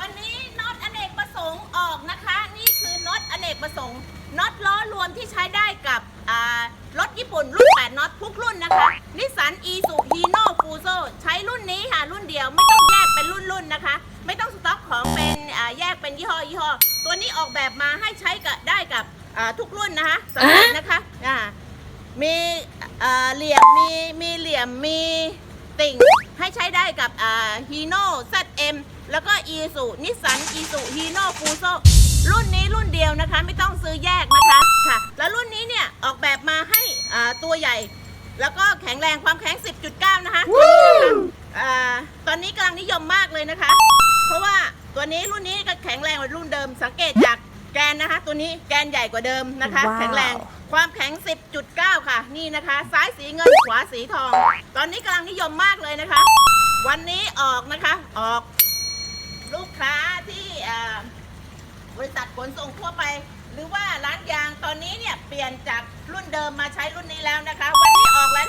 วันนี้น็อตอเนกประสงค์ออกนะคะ นี่คือน็อตอเนกประสงค์น็อตล้อรวมที่ใช้ได้กับรถญี่ปุ่นรุ่น8น็อตทุกรุ่นนะคะนิสสันอีซูฮีโน่ฟูโซใช้รุ่นนี้ค่ะรุ่นเดียวไม่ต้องแยกเป็นรุ่นๆนนะคะ ไม่ต้องสต็อกของเป็นแยกเป็นยี่ห้อยี่ห้อตัวนี้ออกแบบมาให้ใช้กับได้กับทุกรุ่นนะคะสำหรับนะคะมีเหลี่ยมมีมีเหลี่ยมมีติ่ง ให้ใช้ได้กับอ่าฮีโน่ซัดเอ็มแล้วก็อีซูนิสสันอีซูฮีโน่ฟูโซรุ่นนี้รุ่นเดียวนะคะ ไม่ต้องซื้อแยกนะคะค่ะ แล้วรุ่นนี้เนี่ย ออกแบบมาให้อ่าตัวใหญ่ แล้วก็แข็งแรงความแข็ง 10.9 นะคะตัวนี้นะคะอ่าตอนนี้กำลังนิยมมากเลยนะคะ เพราะว่าตัวนี้รุ่นนี้ก็แข็งแรงกว่ารุ่นเดิม สังเกตจากแกนนะคะ ตัวนี้แกนใหญ่กว่าเดิมนะคะว้าวแข็งแรงความแข็ง 10.9 ค่ะ นี่นะคะ ซ้ายสีเงินขวาสีทอง ตอนนี้กำลังนิยมมากเลยนะคะ วันนี้ออกนะคะ ออกลูกค้าที่บริษัทขนส่งทั่วไป หรือว่าร้านยางตอนนี้เนี่ยเปลี่ยนจากรุ่นเดิมมาใช้รุ่นนี้แล้วนะคะ วันนี้ออกแล้ว